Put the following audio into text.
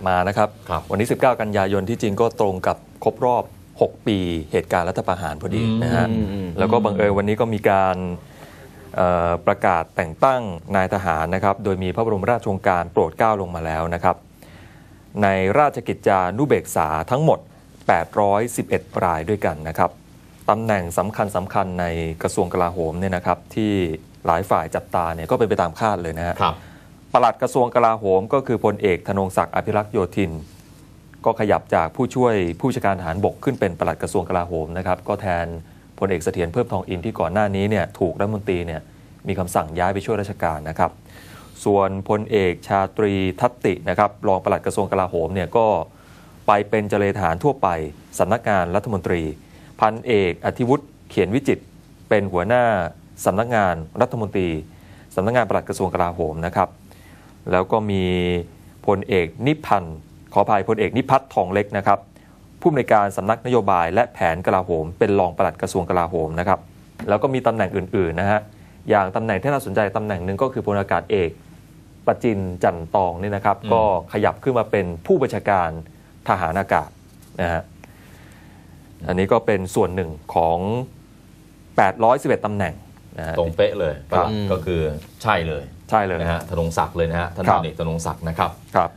ขับมานะครับครับ วันนี้ 19 กันยายนที่จริงก็ตรงกับครบรอบ 6 ปีเหตุการณ์รัฐประหารพอดีนะฮะอืมอืมแล้วก็บังเอิญวันนี้ก็มีการเอ่อประกาศแต่งตั้งนายทหารนะครับ โดยมีพระบรมราชโองการโปรดเกล้าลงมาแล้วนะครับ ในราชกิจจานุเบกษาทั้งหมด 811 รายด้วยกันนะครับตำแหน่งสำคัญสำคัญในกระทรวงกลาโหมเนี่ยนะครับ ที่หลายฝ่ายจับตาเนี่ยก็เป็นไปตามคาดเลยนะฮะครับ ปลัดกระทรวงกลาโหม ก็คือพลเอกธนงศักดิ์อภิรักษ์โยธิน ก็ขยับจากผู้ช่วยผู้จัดการทหารบกขึ้นเป็นปลัดกระทรวงกลาโหมนะครับก็แทนพลเอกเสถียรเพิ่มทองอินที่ก่อนหน้านี้เนี่ยถูกรัฐมนตรีเนี่ยมีคำสั่งย้ายไปช่วยราชการนะครับ ส่วนพลเอกชาตรีทัตตินะครับรองปลัดกระทรวงกลาโหมเนี่ยก็ไปเป็นเจเลทหารทั่วไปสำนักงานรัฐมนตรี พันเอกอธิวุฒิเขียนวิจิตเป็นหัวหน้าสำนักงานรัฐมนตรีสำนักงานปลัดกระทรวงกลาโหมนะครับ แล้วก็มีพลเอกนิพันธ์ขออภัยพลเอกนิพัฒน์ทองเล็กนะครับผู้อำนวยการสำนักนโยบายและแผนกลาโหม เป็นรองปลัดกระทรวงกลาโหมนะครับแล้วก็มีตำแหน่งอื่นๆนะฮะอย่างตำแหน่งที่น่าสนใจตำแหน่งหนึ่งก็คือพลอากาศเอกประจินจันตองเนี่ยนะครับอืมก็ขยับขึ้นมาเป็นผู้บัญชาการทหารอากาศนะฮะอันนี้ก็เป็นส่วนหนึ่งของ 811ตำแหน่งนะฮะตรงเป๊ะเลยครับก็คือใช่เลย ใช่เลยนะฮะธนงศักดิ์เลยนะฮะท่านครับพลเอกธนงศักดิ์นะครับครับ